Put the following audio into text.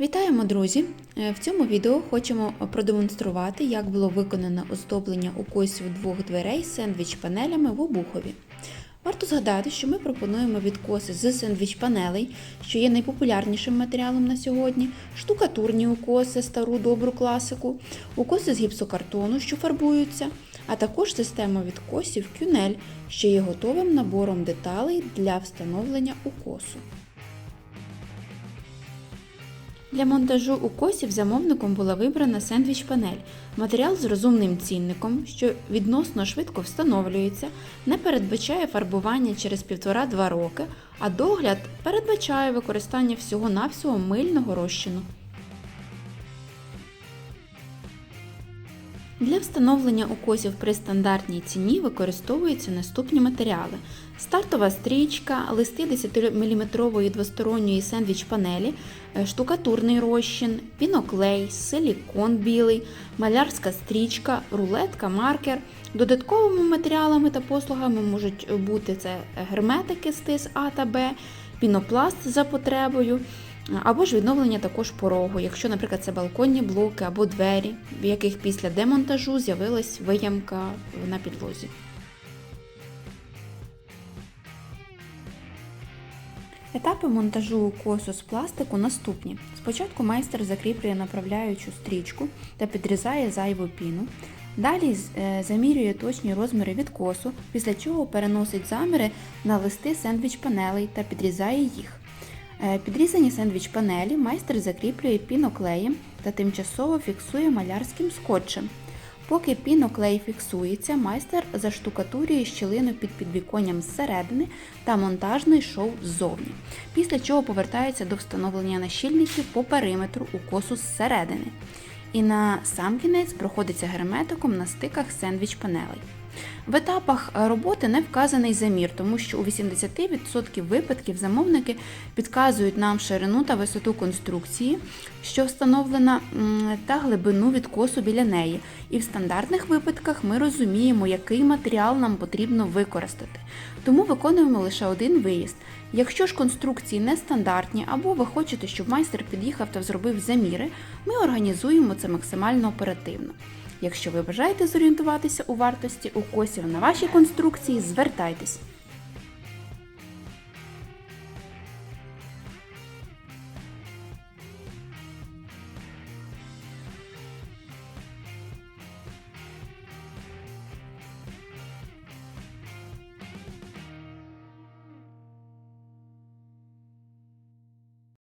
Вітаємо, друзі! Е, В цьому відео хочемо продемонструвати, як було виконано оздоблення укосів двох дверей сендвіч-панелями в обухові. Варто згадати, що ми пропонуємо відкоси з сендвіч-панелей, що є найпопулярнішим матеріалом на сьогодні, штукатурні укоси, стару добру класику, укоси з гіпсокартону, що фарбуються, а також система відкосів кюнель, що є готовим набором деталей для встановлення укосу. Для монтажу укосів замовником була вибрана сендвіч-панель. Матеріал з розумним цінником, що відносно швидко встановлюється, не передбачає фарбування через 1,5-2 роки, а догляд передбачає використання всього-навсього мильного розчину. Для встановлення укосів при стандартній ціні використовуються наступні матеріали: стартова стрічка, листи 10-мм двосторонньої сендвіч-панелі, е, штукатурний розчин, піноклей, силікон білий, малярська стрічка, рулетка, маркер. Додатковими матеріалами та послугами можуть бути це герметики з тис А та Б, пінопласт за потребою. Або ж відновлення також порогу, якщо, наприклад, це балконні блоки або двері, в яких після демонтажу з'явилась виямка на підлозі. Етапи монтажу укосу з пластику наступні. Спочатку майстер закріплює направляючу стрічку та підрізає зайву піну. Далі е, замірює точні розміри відкосу, після чого переносить заміри на листи сендвіч-панелей та підрізає їх. Е, Підрізані сендвіч-панелі майстер закріплює піноклеєм та тимчасово фіксує малярським скотчем. Поки піноклей фіксується, майстер заштукатурює щілину під підвіконням зсередини та монтажний шов ззовні, після чого повертається до встановлення нащільників по периметру укосу зсередини. І на сам кінець проходиться герметиком на стиках сендвіч-панелей. В етапах роботи не вказаний замір, тому що у 80% випадків замовники підказують нам ширину та висоту конструкції, що встановлена, та глибину відкосу біля неї. І в стандартних випадках ми розуміємо, який матеріал нам потрібно використати. Тому виконуємо лише один виїзд. Якщо ж конструкції нестандартні або ви хочете, щоб майстер під'їхав та зробив заміри, ми організуємо це максимально оперативно. Якщо ви бажаєте зорієнтуватися у вартості укосів на вашій конструкції, звертайтесь.